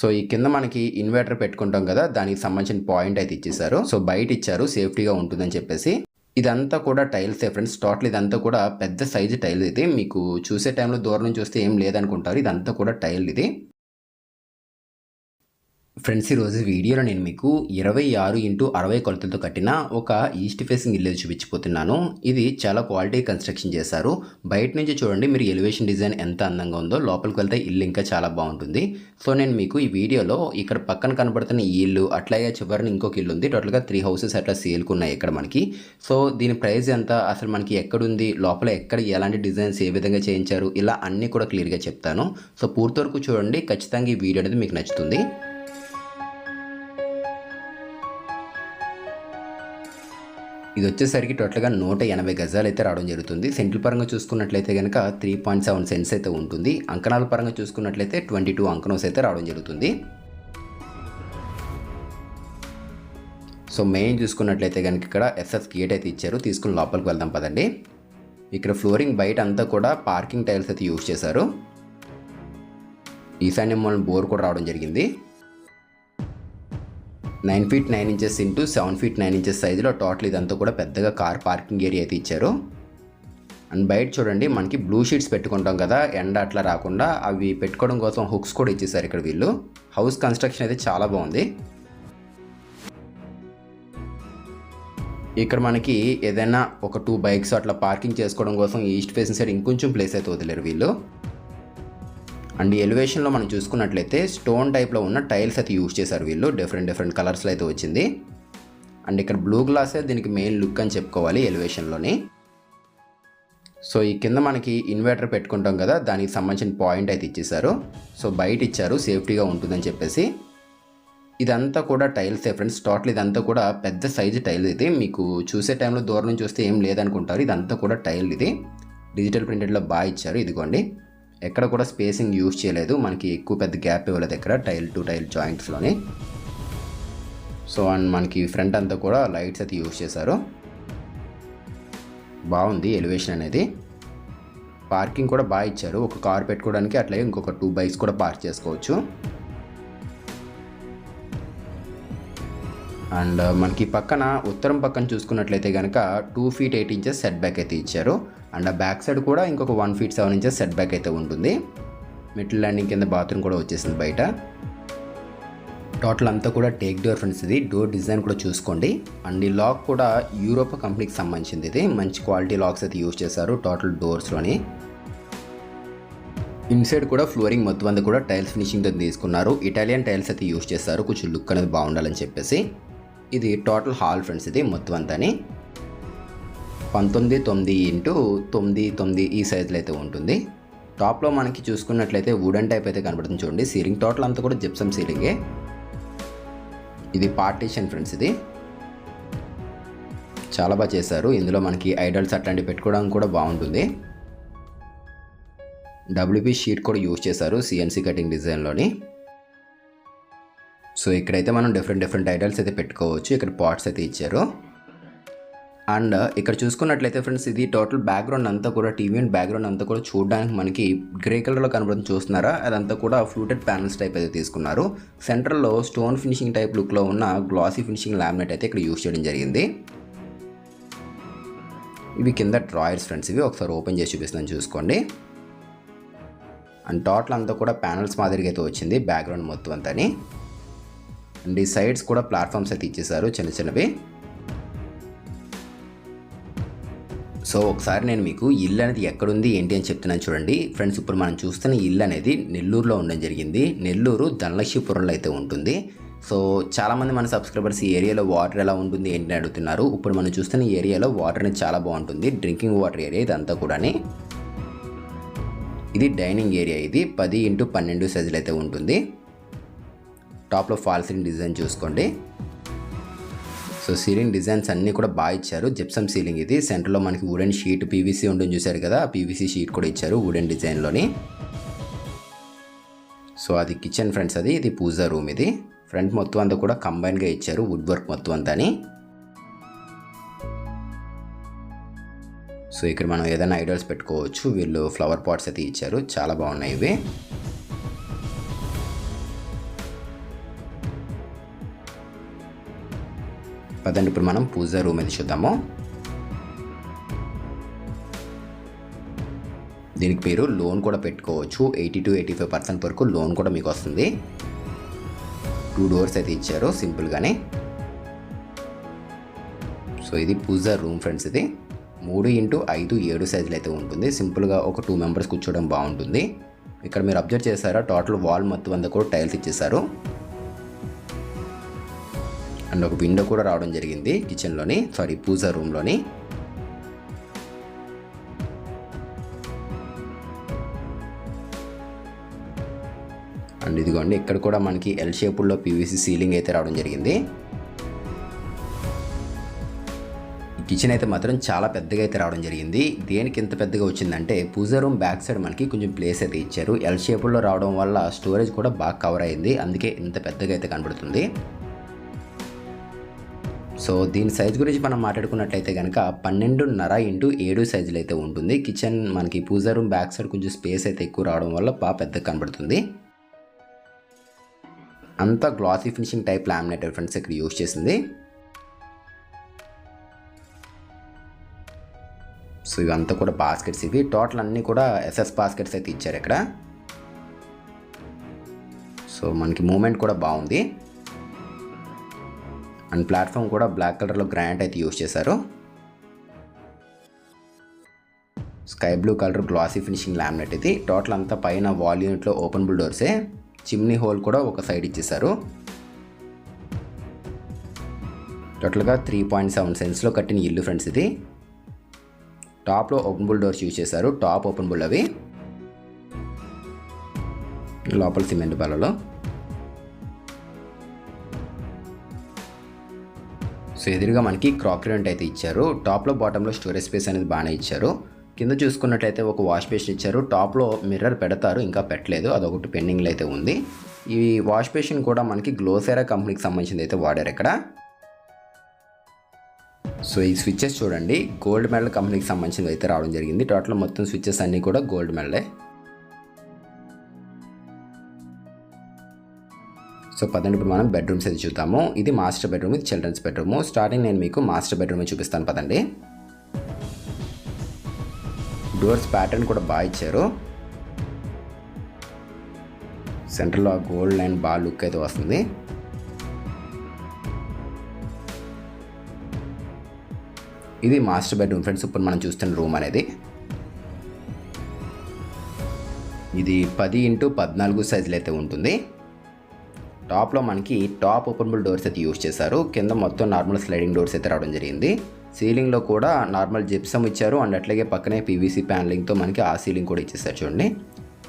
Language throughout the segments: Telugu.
సో ఈ కింద మనకి ఇన్వర్టర్ పెట్టుకుంటాం కదా దానికి సంబంధించిన పాయింట్ అయితే ఇచ్చేసారు సో బయట ఇచ్చారు సేఫ్టీగా ఉంటుందని చెప్పేసి. ఇదంతా కూడా టైల్స్ ఫ్రెండ్స్. టోటల్ ఇదంతా కూడా పెద్ద సైజు టైల్ ఇది. మీకు చూసే టైంలో దూరం నుంచి వస్తే ఏం లేదనుకుంటారు. ఇదంతా కూడా టైల్ ఇది. ఫ్రెండ్స్ ఈరోజు వీడియోలో నేను మీకు ఇరవై ఆరు ఇంటూ అరవై కొలతలతో కట్టిన ఒక ఈస్ట్ ఫేసింగ్ ఇల్లు చూపించిపోతున్నాను ఇది చాలా క్వాలిటీ కన్స్ట్రక్షన్ చేశారు. బయట నుంచి చూడండి మీరు ఎలివేషన్ డిజైన్ ఎంత అందంగా ఉందో లోపలికి వెళ్తే ఇల్లు ఇంకా చాలా బాగుంటుంది. సో నేను మీకు ఈ వీడియోలో ఇక్కడ పక్కన కనబడుతున్న ఈ ఇల్లు అట్లాగే చివరిని ఇంకొక ఇల్లు ఉంది. టోటల్గా త్రీ హౌసెస్ అట్లా సేల్కున్నాయి ఇక్కడ మనకి. సో దీని ప్రైస్ ఎంత? అసలు మనకి ఎక్కడుంది? లోపల ఎక్కడ ఎలాంటి డిజైన్స్ ఏ విధంగా చేయించారు? ఇలా అన్నీ కూడా క్లియర్గా చెప్తాను. సో పూర్తి వరకు చూడండి. ఖచ్చితంగా ఈ వీడియో అనేది మీకు నచ్చుతుంది. ఇది వచ్చేసరికి టోటల్గా నూట ఎనభై గజాలు అయితే రావడం జరుగుతుంది. సెంట్రల్ పరంగా చూసుకున్నట్లయితే కనుక త్రీ పాయింట్ సెవెన్ సెంట్స్ అయితే ఉంటుంది. అంకణాల పరంగా చూసుకున్నట్లయితే ట్వంటీ టూ అంకనోస్ అయితే రావడం జరుగుతుంది. సో మెయిన్ చూసుకున్నట్లయితే కనుక ఇక్కడ ఎస్ఎస్ గేట్ అయితే ఇచ్చారు. తీసుకుని లోపలికి వెళ్దాం పదండి. ఇక్కడ ఫ్లోరింగ్ బయట అంతా కూడా పార్కింగ్ టైల్స్ అయితే యూజ్ చేశారు. ఈశాన్యం మూలన బోర్ కూడా రావడం జరిగింది. Nine feet nine inches into seven feet nine inches సైజులో టోటల్ ఇదంతా కూడా పెద్దగా కార్ పార్కింగ్ ఏరియా అయితే ఇచ్చారు. అండ్ బయట చూడండి మనకి బ్లూ షీట్స్ పెట్టుకుంటాం కదా ఎండ అట్లా రాకుండా అవి పెట్టుకోవడం కోసం హుక్స్ కూడా ఇచ్చేసారు ఇక్కడ వీళ్ళు. హౌస్ కన్స్ట్రక్షన్ అయితే చాలా బాగుంది. ఇక్కడ మనకి ఏదైనా ఒక టూ బైక్స్ అట్లా పార్కింగ్ చేసుకోవడం కోసం ఈస్ట్ ఫేసింగ్ సైడ్ ఇంకొంచెం ప్లేస్ అయితే వదిలేరు వీళ్ళు. అండ్ ఎలివేషన్లో మనం చూసుకున్నట్లయితే స్టోన్ టైప్లో ఉన్న టైల్స్ అయితే యూజ్ చేశారు వీళ్ళు. డిఫరెంట్ డిఫరెంట్ కలర్స్లో అయితే వచ్చింది. అండ్ ఇక్కడ బ్లూ గ్లాసే దీనికి మెయిన్ లుక్ అని చెప్పుకోవాలి ఎలివేషన్లోని. సో ఈ కింద మనకి ఇన్వర్టర్ పెట్టుకుంటాం కదా దానికి సంబంధించిన పాయింట్ అయితే ఇచ్చేసారు సో బయట ఇచ్చారు సేఫ్టీగా ఉంటుందని చెప్పేసి. ఇదంతా కూడా టైల్స్ ఫ్రెండ్స్ టోటల్ ఇదంతా కూడా పెద్ద సైజు టైల్ ఇది. మీకు చూసే టైంలో దూరం నుంచి వస్తే ఏం లేదనుకుంటారు. ఇదంతా కూడా టైల్ ఇది. డిజిటల్ ప్రింటెడ్లో బాగా ఇచ్చారు ఇదిగోండి. ఎక్కడ కూడా స్పేసింగ్ యూజ్ చేయలేదు. మనకి ఎక్కువ పెద్ద గ్యాప్ ఇవ్వలేదు ఇక్కడ టైల్ టు టైల్ జాయింట్స్లోని సో అండ్ మనకి ఫ్రంట్ అంతా కూడా లైట్స్ అయితే యూజ్ చేశారు. బాగుంది ఎలివేషన్ అనేది. పార్కింగ్ కూడా బాగా ఇచ్చారు. ఒక కార్ పెట్టుకోవడానికి అట్లాగే ఇంకొక టూ బైక్స్ కూడా పార్క్ చేసుకోవచ్చు. అండ్ uh, మనకి పక్కన ఉత్తరం పక్కన చూసుకున్నట్లయితే కనుక two feet eight inches set back అయితే ఇచ్చారు. అండ్ ఆ బ్యాక్ సైడ్ కూడా ఇంకొక one feet seven inches set back అయితే ఉంటుంది. మెట్ల ల్యాండింగ్ కింద బాత్రూమ్ కూడా వచ్చేసింది బయట. టోటల్ అంతా కూడా టేక్ డోర్ ఫ్రెండ్స్ ఇది. డోర్ డిజైన్ కూడా చూసుకోండి. అండ్ ఈ లాక్ కూడా యూరోప్ కంపెనీకి సంబంధించింది ఇది. మంచి క్వాలిటీ లాక్స్ అయితే యూజ్ చేశారు టోటల్ డోర్స్లోని ఇన్సైడ్ కూడా ఫ్లోరింగ్ మొత్తం అంతా కూడా టైల్స్ ఫినిషింగ్తో తీసుకున్నారు. ఇటాలియన్ టైల్స్ అయితే యూజ్ చేస్తారు కొంచెం లుక్ అనేది బాగుండాలని చెప్పేసి. ఇది టోటల్ హాల్ ఫ్రెండ్స్ ఇది మొత్తం అంతాని. పంతొమ్మిది తొమ్మిది ఇంటూ తొమ్మిది తొమ్మిది ఈ సైజులో అయితే ఉంటుంది. టాప్లో మనకి చూసుకున్నట్లయితే వుడెన్ టైప్ అయితే కనబడుతుంది చూడండి. సీలింగ్ టోటల్ అంతా కూడా జిప్సమ్ సీలింగే ఇది పార్టీషన్ ఫ్రెండ్స్ ఇది. చాలా బాగా చేశారు. ఇందులో మనకి ఐడల్స్ అట్లాంటివి పెట్టుకోవడానికి కూడా బాగుంటుంది. డబ్ల్యూపీ షీట్ కూడా యూజ్ చేశారు సిఎన్సీ కటింగ్ డిజైన్లోని సో ఇక్కడైతే మనం డిఫరెంట్ డిఫరెంట్ టైటిల్స్ అయితే పెట్టుకోవచ్చు. ఇక్కడ పాట్స్ అయితే ఇచ్చారు. అండ్ uh, ఇక్కడ చూసుకున్నట్లయితే ఫ్రెండ్స్ ఇది టోటల్ బ్యాక్గ్రౌండ్ అంతా కూడా టీవీ అండ్ బ్యాక్గ్రౌండ్ అంతా కూడా చూడడానికి మనకి గ్రే కలర్లో కనబడుతుంది చూస్తున్నారా? అదంతా కూడా ఫ్లూటెడ్ ప్యానల్స్ టైప్ అయితే తీసుకున్నారు. సెంటర్లో స్టోన్ ఫినిషింగ్ టైప్ లుక్లో ఉన్న గ్లాసీ ఫినిషింగ్ లామినేట్ అయితే ఇక్కడ యూజ్ చేయడం జరిగింది. ఇవి కింద డ్రాయర్స్ ఫ్రెండ్స్ ఇవి ఒకసారి ఓపెన్ చేసి చూపిస్తాను చూసుకోండి. అండ్ టోటల్ అంతా కూడా ప్యానల్స్ మాదిరిగా అయితే వచ్చింది బ్యాక్గ్రౌండ్ మొత్తం అంతా అండ్ ఈ సైడ్స్ కూడా ప్లాట్ఫామ్స్ అయితే ఇచ్చేసారు చిన్న చిన్నవి. సో ఒకసారి నేను మీకు ఇల్లు అనేది ఎక్కడుంది ఏంటి అని చెప్తున్నాను చూడండి. ఫ్రెండ్స్ ఇప్పుడు మనం చూస్తున్న ఇల్లు అనేది నెల్లూరులో ఉండడం జరిగింది. నెల్లూరు ధనలక్ష్మీపురంలో అయితే ఉంటుంది. సో చాలామంది మన సబ్స్క్రైబర్స్ ఈ ఏరియాలో వాటర్ ఎలా ఉంటుంది ఏంటి అని అడుగుతున్నారు. ఇప్పుడు మనం చూస్తున్న ఏరియాలో వాటర్ అనేది చాలా బాగుంటుంది. డ్రింకింగ్ వాటర్ ఏరియా ఇదంతా కూడాని. ఇది డైనింగ్ ఏరియా ఇది. పది ఇంటూ పన్నెండు సైజులు అయితే ఉంటుంది. టాప్లో ఫాల్ సీలింగ్ డిజైన్ చూసుకోండి. సో సీలింగ్ డిజైన్స్ అన్నీ కూడా బాగా ఇచ్చారు. జిప్సమ్ సీలింగ్ ఇది. సెంటర్లో మనకి వుడెన్ షీట్ పీవీసీ ఉంటుంది చూశారు కదా పీవీసీ షీట్ కూడా ఇచ్చారు వుడెన్ డిజైన్లోని. సో అది కిచెన్ ఫ్రెండ్స్ అది ఇది పూజా రూమ్ ఇది. ఫ్రంట్ మొత్తం అంతా కూడా కంబైన్గా ఇచ్చారు వుడ్ వర్క్ మొత్తం అంతాని. సో ఇక్కడ మనం ఏదైనా ఐడల్స్ పెట్టుకోవచ్చు వీళ్ళు ఫ్లవర్ పాట్స్ అయితే ఇచ్చారు. చాలా బాగున్నాయి ఇవి. పదండి. ఇప్పుడు మనం పూజ రూమ్ అయితే చూద్దాము. దీనికి మీరు లోన్ కూడా పెట్టుకోవచ్చు. Eighty to eighty five percent వరకు లోన్ కూడా మీకు వస్తుంది. టూ డోర్స్ అయితే ఇచ్చారు సింపుల్గానే సో ఇది పూజా రూమ్ ఫ్రెండ్స్ ఇది. మూడు ఇంటూ ఐదు ఏడు సైజులు అయితే ఉంటుంది. సింపుల్గా ఒక టూ మెంబర్స్ కూర్చోవడం బాగుంటుంది. ఇక్కడ మీరు అబ్జర్వ్ చేశారా? టోటల్ వాల్ మొత్తం అంతా కూడా టైల్స్ ఇచ్చేసారు అండ్ ఒక విండో కూడా రావడం జరిగింది కిచెన్లోని సారీ పూజ రూమ్లోని అండ్ ఇదిగోండి ఇక్కడ కూడా మనకి ఎల్ షేపుల్లో పీవీసీ సీలింగ్ అయితే రావడం జరిగింది. కిచెన్ అయితే మాత్రం చాలా పెద్దగా అయితే రావడం జరిగింది. దేనికి ఇంత పెద్దగా వచ్చిందంటే పూజా రూమ్ బ్యాక్ సైడ్ మనకి కొంచెం ప్లేస్ అయితే ఇచ్చారు. ఎల్ షేపుల్లో రావడం వల్ల స్టోరేజ్ కూడా బాగా కవర్ అయింది. అందుకే ఇంత పెద్దగా అయితే కనబడుతుంది. సో దీని సైజ్ గురించి మనం మాట్లాడుకున్నట్లయితే కనుక పన్నెండున్నర ఇంటూ ఏడు సైజులు అయితే ఉంటుంది. కిచెన్ మనకి పూజా రూమ్ బ్యాక్ సైడ్ కొంచెం స్పేస్ అయితే ఎక్కువ రావడం వల్ల బాగా పెద్దగా కనబడుతుంది. అంతా glossy finishing type laminate friends ఇక్కడ యూజ్ చేసింది. సో ఇవంతా కూడా బాస్కెట్స్ ఇవి. టోటల్ అన్నీ కూడా ఎస్ఎస్ బాస్కెట్స్ అయితే ఇచ్చారు ఇక్కడ. సో మనకి మూమెంట్ కూడా బాగుంది. అండ్ ప్లాట్ఫామ్ కూడా బ్లాక్ కలర్లో గ్రాండ్ అయితే యూజ్ చేశారు. Sky blue colour glossy finishing laminate ఇది టోటల్ అంతా పైన వాల్ యూనిట్లో ఓపెన్ డోర్సే చిమ్నీ హోల్ కూడా ఒక సైడ్ ఇచ్చేసారు టోటల్గా త్రీ పాయింట్ సెవెన్ సెన్స్లో కట్టిన ఇల్లు ఫ్రెండ్స్ ఇది. టాప్లో ఓపెనబుల్ డోర్స్ యూజ్ చేశారు. టాప్ ఓపెన్ బుల్ అవి. లోపల సిమెంట్ బలలో సో ఎదురుగా మనకి క్రాకరీ అయితే ఇచ్చారు. టాప్లో బాటంలో స్టోరేజ్ స్పేస్ అనేది బాగానే ఇచ్చారు. కింద చూసుకున్నట్లయితే ఒక వాష్ బేసిన్ ఇచ్చారు. టాప్లో మిర్రర్ పెడతారు ఇంకా పెట్టలేదు. అదొకటి పెండింగ్లో అయితే ఉంది. ఈ వాష్ బేసిన్ కూడా మనకి గ్లోసెరా కంపెనీకి సంబంధించింది అయితే వాడారు ఇక్కడ. సో ఈ స్విచ్చెస్ చూడండి. గోల్డ్ మెడల్ కంపెనీకి సంబంధించినది అయితే రావడం జరిగింది. టోటల్ మొత్తం స్విచ్చెస్ అన్నీ కూడా గోల్డ్ మెడలే. సో పదండి ఇప్పుడు మనం బెడ్రూమ్స్ అయితే చూద్దాము. ఇది మాస్టర్ బెడ్రూమ్ ఇది చిల్డ్రన్స్ బెడ్రూమ్ స్టార్టింగ్ నేను మీకు మాస్టర్ బెడ్రూమ్ చూపిస్తాను పదండి. డోర్స్ ప్యాటర్న్ కూడా బాగా ఇచ్చారు. సెంటర్లో ఆ గోల్డ్ లైన్ బాగా లుక్ అయితే వస్తుంది. ఇది మాస్టర్ బెడ్రూమ్ ఫ్రెండ్స్ ఇప్పుడు మనం చూస్తున్న రూమ్ అనేది. ఇది పది ఇంటూ పద్నాలుగు సైజులు అయితే ఉంటుంది. టాప్లో మనకి టాప్ ఓపెనబుల్ డోర్స్ అయితే యూజ్ చేశారు. కింద మొత్తం నార్మల్ స్లైడింగ్ డోర్స్ అయితే రావడం జరిగింది. సీలింగ్లో కూడా నార్మల్ జిప్సమ్ ఇచ్చారు. అండ్ అట్లాగే పక్కనే పీవీసీ ప్యానలింగ్తో మనకి ఆ సీలింగ్ కూడా ఇచ్చేసారు చూడండి.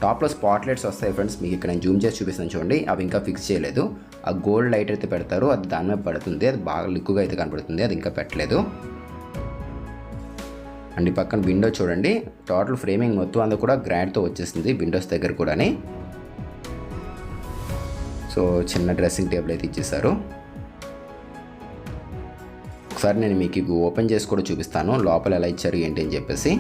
టాప్లో స్పాట్ లైట్స్ వస్తాయి ఫ్రెండ్స్. మీకు ఇక్కడ నేను జూమ్ చేసి చూపిస్తాను చూడండి. అవి ఇంకా ఫిక్స్ చేయలేదు. ఆ గోల్డ్ లైట్ అయితే పెడతారు. అది దాని మీద పడుతుంది. అది బాగా లిక్కుగా అయితే కనబడుతుంది అది ఇంకా పెట్టలేదు. అండ్ పక్కన విండో చూడండి. టోటల్ ఫ్రేమింగ్ మొత్తం అంతా కూడా గ్రాండ్తో వచ్చేసింది విండోస్ దగ్గర కూడాని. సో చిన్న డ్రెస్సింగ్ టేబుల్ అయితే ఇచ్చేసారు ఒకసారి నేను మీకు ఇవి ఓపెన్ చేసి కూడా చూపిస్తాను. లోపల ఎలా ఇచ్చారు ఏంటి అని చెప్పేసి.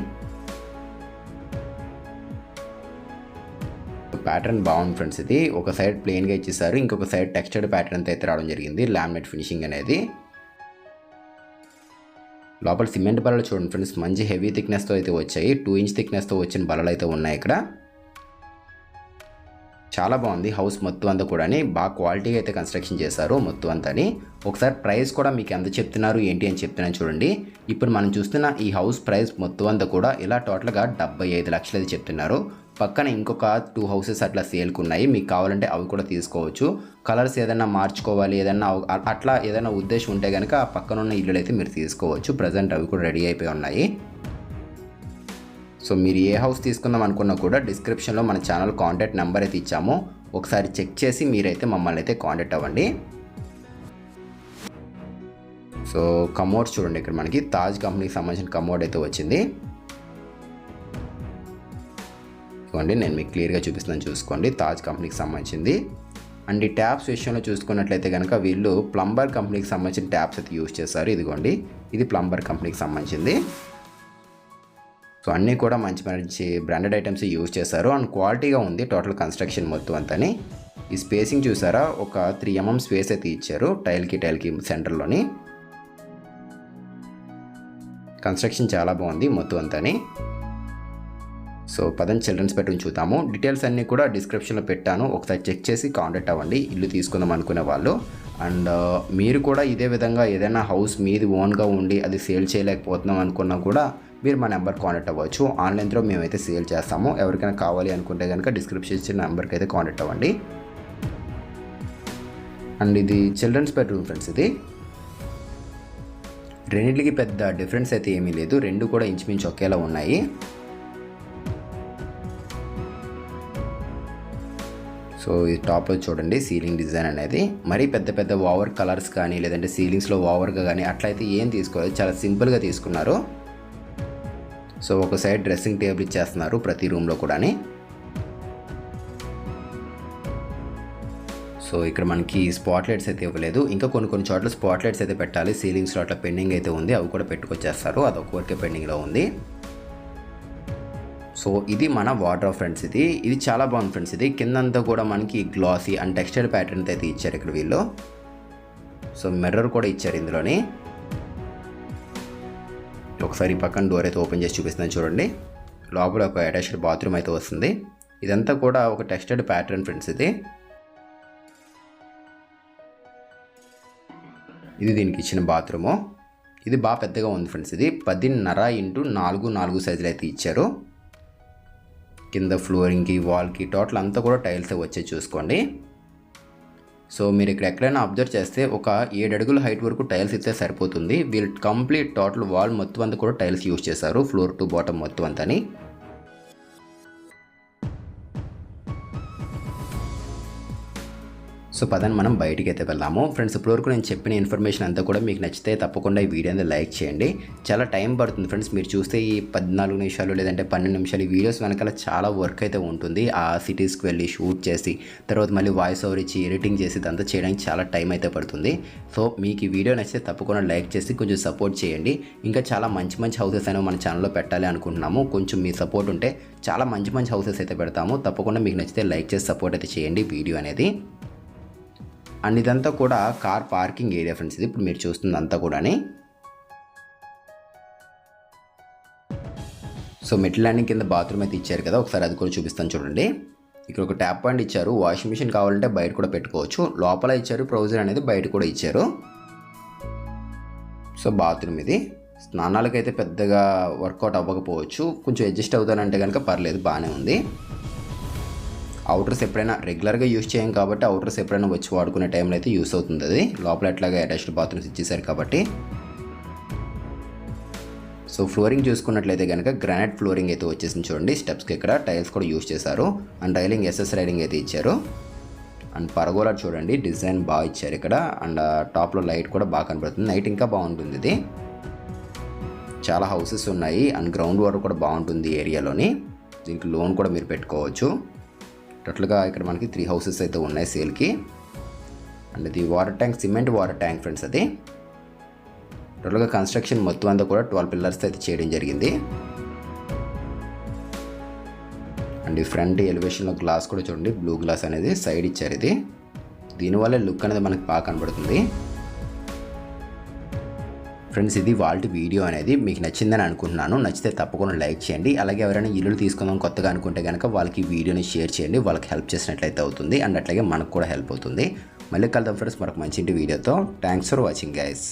ప్యాటర్న్ బాగుంది ఫ్రెండ్స్ ఇది. ఒక సైడ్ ప్లెయిన్గా ఇచ్చేసారు ఇంకొక సైడ్ టెక్స్చర్డ్ ప్యాటర్న్ అయితే రావడం జరిగింది. లామినేట్ ఫినిషింగ్ అనేది. లోపల సిమెంట్ బల్లలు చూడండి ఫ్రెండ్స్ మంచి హెవీ థిక్నెస్తో అయితే వచ్చాయి. టూ ఇంచ్ థిక్నెస్తో వచ్చిన బల్లలు అయితే ఉన్నాయి ఇక్కడ. చాలా బాగుంది హౌస్ మొత్తం అంతా కూడా బాగా క్వాలిటీగా అయితే కన్స్ట్రక్షన్ చేశారు మొత్తం అంతాని. ఒకసారి ప్రైస్ కూడా మీకు ఎంత చెప్తున్నారు ఏంటి అని చెప్తున్నాను చూడండి. ఇప్పుడు మనం చూస్తున్న ఈ హౌస్ ప్రైస్ మొత్తం అంతా కూడా ఇలా టోటల్గా డెబ్బై ఐదు లక్షలు అయితే చెప్తున్నారు. పక్కన ఇంకొక టూ హౌసెస్ అట్లా సేల్కి ఉన్నాయి. మీకు కావాలంటే అవి కూడా తీసుకోవచ్చు. కలర్స్ ఏదైనా మార్చుకోవాలి ఏదైనా అట్లా ఏదైనా ఉద్దేశం ఉంటే కనుక ఆ పక్కన ఉన్న ఇల్లులు అయితే మీరు తీసుకోవచ్చు. ప్రజెంట్ అవి కూడా రెడీ అయిపోయి ఉన్నాయి. సో మీరు ఏ హౌస్ తీసుకుందాం అనుకున్నా కూడా డిస్క్రిప్షన్లో మన ఛానల్ కాంటాక్ట్ నెంబర్ అయితే ఇచ్చామో. ఒకసారి చెక్ చేసి మీరైతే మమ్మల్ని అయితే కాంటాక్ట్ అవ్వండి. సో కమోడ్ చూడండి ఇక్కడ మనకి తాజ్ కంపెనీకి సంబంధించిన కమోడ్ అయితే వచ్చింది. చూడండి నేను మీకు క్లియర్గా చూపిస్తున్నాను చూసుకోండి తాజ్ కంపెనీకి సంబంధించింది. అండ్ ఈ ట్యాప్స్ విషయంలో చూసుకున్నట్లయితే కనుక వీళ్ళు ప్లంబర్ కంపెనీకి సంబంధించిన ట్యాప్స్ అయితే యూజ్ చేస్తారు ఇదిగోండి ఇది ప్లంబర్ కంపెనీకి సంబంధించింది. సో అన్నీ కూడా మంచి మంచి బ్రాండెడ్ ఐటమ్స్ యూజ్ చేశారు. అండ్ క్వాలిటీగా ఉంది టోటల్ కన్స్ట్రక్షన్ మొత్తం అంతాని. ఈ స్పేసింగ్ చూసారా? ఒక త్రీ ఎంఎం స్పేస్ అయితే ఇచ్చారు టైల్కి టైల్కి సెంటర్లోని కన్స్ట్రక్షన్ చాలా బాగుంది మొత్తం అంతాని. సో పదం చిల్డ్రన్స్ బెడ్రూమ్ చూద్దాము. డీటెయిల్స్ అన్నీ కూడా డిస్క్రిప్షన్లో పెట్టాను. ఒకసారి చెక్ చేసి కాంటాక్ట్ అవ్వండి. ఇల్లు తీసుకుందాం అనుకునే వాళ్ళు. అండ్ మీరు కూడా ఇదే విధంగా ఏదైనా హౌస్ మీది ఓన్గా ఉండి అది సేల్ చేయలేకపోతున్నాం అనుకున్నా కూడా మీరు మా నెంబర్ కాంటాక్ట్ అవ్వచ్చు. ఆన్లైన్లో మేమైతే సేల్ చేస్తాము. ఎవరికైనా కావాలి అనుకుంటే కనుక డిస్క్రిప్షన్ ఇచ్చిన నెంబర్కి అయితే కాంటాక్ట్ అవ్వండి. అండ్ ఇది చిల్డ్రన్స్ బెడ్రూమ్ ఫ్రెండ్స్ ఇది. రెండింటికి పెద్ద డిఫరెన్స్ అయితే ఏమీ లేదు. రెండు కూడా ఇంచుమించు ఒకేలా ఉన్నాయి. సో ఈ టాప్లో చూడండి సీలింగ్ డిజైన్ అనేది. మరీ పెద్ద పెద్ద ఓవర్ కలర్స్ కానీ లేదంటే సీలింగ్స్లో ఓవర్గా కానీ అట్లయితే ఏం తీసుకోలేదు. చాలా సింపుల్గా తీసుకున్నారు. సో ఒక సైడ్ డ్రెస్సింగ్ టేబుల్ ఇచ్చేస్తున్నారు ప్రతి రూమ్లో కూడాని. సో ఇక్కడ మనకి స్పాట్ లైట్స్ అయితే ఇవ్వలేదు. ఇంకా కొన్ని కొన్ని చోట్ల స్పాట్ లైట్స్ అయితే పెట్టాలి. సీలింగ్స్లో అట్లా పెండింగ్ అయితే ఉంది. అవి కూడా పెట్టుకొచ్చేస్తారు. అదొక వరకే పెండింగ్లో ఉంది. సో ఇది మన వాటర్ ఫ్రెండ్స్ ఇది. ఇది చాలా బాగుంది ఫ్రెండ్స్ ఇది. కిందంతా కూడా మనకి గ్లాసీ అండ్ టెక్స్చర్ ప్యాటర్న్ అయితే ఇచ్చారు ఇక్కడ వీళ్ళు. సో మిర్రర్ కూడా ఇచ్చారు ఇందులోని. ఒకసారి పక్కన డోర్ అయితే ఓపెన్ చేసి చూపిస్తున్నాను చూడండి. లోపల ఒక అటాచ్డ్ బాత్రూమ్ అయితే వస్తుంది. ఇదంతా కూడా ఒక టెక్స్టెడ్ ప్యాటర్న్ ఫ్రెండ్స్ ఇది. ఇది దీనికి ఇచ్చిన బాత్రూము ఇది బాగా పెద్దగా ఉంది ఫ్రెండ్స్ ఇది. పదిన్నర ఇంటూ నాలుగు నాలుగు సైజులు అయితే ఇచ్చారు. కింద ఫ్లోరింగ్కి వాల్కి టోటల్ అంతా కూడా టైల్స్ వచ్చే చూసుకోండి. సో మీరు ఇక్కడ ఎక్కడైనా అబ్జర్వ్ చేస్తే ఒక ఏడు అడుగుల హైట్ వరకు టైల్స్ ఇస్తే సరిపోతుంది. వీళ్ళు కంప్లీట్ టోటల్ వాల్ మొత్తం అంతా కూడా టైల్స్ యూజ్ చేశారు. ఫ్లోర్ టు బాటమ్ మొత్తం అంతాని సో పదని మనం బయటికి అయితే వెళ్దాము. ఫ్రెండ్స్ ఇప్పటివరకు నేను చెప్పిన ఇన్ఫర్మేషన్ అంతా కూడా మీకు నచ్చితే తప్పకుండా ఈ వీడియోని లైక్ చేయండి. చాలా టైం పడుతుంది ఫ్రెండ్స్. మీరు చూస్తే ఈ పద్నాలుగు నిమిషాలు లేదంటే పన్నెండు నిమిషాలు ఈ వీడియోస్ వెనకాల చాలా వర్క్ అయితే ఉంటుంది. ఆ సిటీస్కి వెళ్ళి షూట్ చేసి తర్వాత మళ్ళీ వాయిస్ ఓవర్ ఇచ్చి ఎడిటింగ్ చేసి ఇదంతా చేయడానికి చాలా టైం అయితే పడుతుంది. సో మీకు ఈ వీడియో నచ్చితే తప్పకుండా లైక్ చేసి కొంచెం సపోర్ట్ చేయండి. ఇంకా చాలా మంచి మంచి హౌసెస్ అనేవి మన ఛానల్లో పెట్టాలి అనుకుంటున్నాము. కొంచెం మీ సపోర్ట్ ఉంటే చాలా మంచి మంచి హౌసెస్ అయితే పెడతాము. తప్పకుండా మీకు నచ్చితే లైక్ చేసి సపోర్ట్ అయితే చేయండి వీడియో అనేది. అండ్ ఇదంతా కూడా కార్ పార్కింగ్ ఏరియా ఫ్రెండ్స్ ఇది. ఇప్పుడు మీరు చూస్తుందంతా కూడాని. సో మెట్ల ల్యాండింగ్ కింద బాత్రూమ్ అయితే ఇచ్చారు కదా ఒకసారి అది కూడా చూపిస్తాను చూడండి. ఇక్కడ ఒక ట్యాప్ పాయింట్ ఇచ్చారు వాషింగ్ మిషన్ కావాలంటే బయట కూడా పెట్టుకోవచ్చు. లోపల ఇచ్చారు ప్రొవిజర్ అనేది బయట కూడా ఇచ్చారు. సో బాత్రూమ్ ఇది. స్నానాలకైతే పెద్దగా వర్కౌట్ అవ్వకపోవచ్చు. కొంచెం అడ్జస్ట్ అవుతానంటే కనుక పర్లేదు బాగానే ఉంది. అవుటర్స్ ఎప్పుడైనా రెగ్యులర్గా యూస్ చేయం కాబట్టి అవుటర్స్ ఎప్పుడైనా వచ్చి వాడుకునే టైంలో అయితే యూస్ అవుతుంది అది. లోపల ఎట్లాగా అటాచ్డ్ బాత్రూమ్స్ ఇచ్చేసారు కాబట్టి. సో ఫ్లోరింగ్ చూసుకున్నట్లయితే కనుక గ్రానైట్ ఫ్లోరింగ్ అయితే వచ్చేసింది చూడండి. స్టెప్స్కి ఇక్కడ టైల్స్ కూడా యూస్ చేశారు. అండ్ రైలింగ్ ఎస్ఎస్ రైలింగ్ అయితే ఇచ్చారు. అండ్ పరగోలా చూడండి. డిజైన్ బాగా ఇచ్చారు ఇక్కడ. అండ్ టాప్లో లైట్ కూడా బాగా కనబడుతుంది. నైట్ ఇంకా బాగుంటుంది ఇది. చాలా హౌసెస్ ఉన్నాయి. అండ్ గ్రౌండ్ వాటర్ కూడా బాగుంటుంది ఏరియాలోని దీనికి లోన్ కూడా మీరు పెట్టుకోవచ్చు. టోటల్గా ఇక్కడ మనకి త్రీ హౌసెస్ అయితే ఉన్నాయి సేల్కి అండ్ ఇది water tank cement water tank friends అది. టోటల్గా కన్స్ట్రక్షన్ మొత్తం అంతా కూడా ట్వెల్వ్ పిల్లర్స్ అయితే చేయడం జరిగింది. అండ్ ఈ ఫ్రంట్ ఎలివేషన్లో గ్లాస్ కూడా చూడండి బ్లూ గ్లాస్ అనేది సైడ్ ఇచ్చారు ఇది. దీనివల్ల లుక్ అనేది మనకి బాగా కనబడుతుంది. ఫ్రెండ్స్ ఇది వాళ్ళ వీడియో అనేది. మీకు నచ్చిందని అనుకుంటున్నాను. నచ్చితే తప్పకుండా లైక్ చేయండి. అలాగే ఎవరైనా ఇల్లు తీసుకుందాం కొత్తగా అనుకుంటే కనుక వాళ్ళకి వీడియోని షేర్ చేయండి. వాళ్ళకి హెల్ప్ చేసినట్లయితే అవుతుంది. అండ్ అట్లాగే మనకు కూడా హెల్ప్ అవుతుంది. మళ్ళీ కలుద్దాం ఫ్రెండ్స్. మనకు మంచి వీడియోతో. Thanks for watching guys